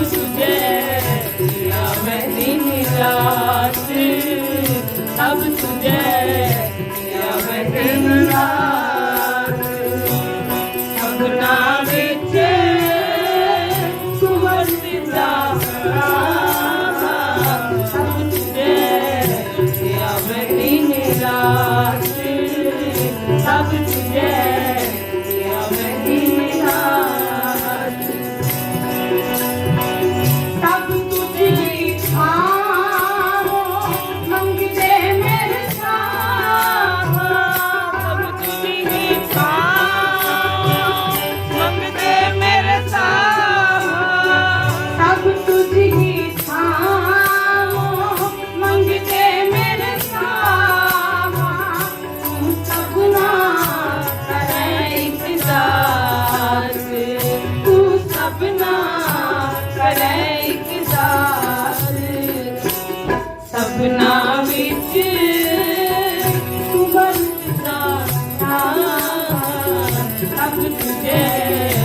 तुझे किया मैंने निराश अब तुझे किया मैंने निराश सपना बिचे सुमन निराश ਸਪਨਾ ਵਿੱਚ ਤੂੰ ਵਰਤਾ ਸਭ ਤੁਝੇ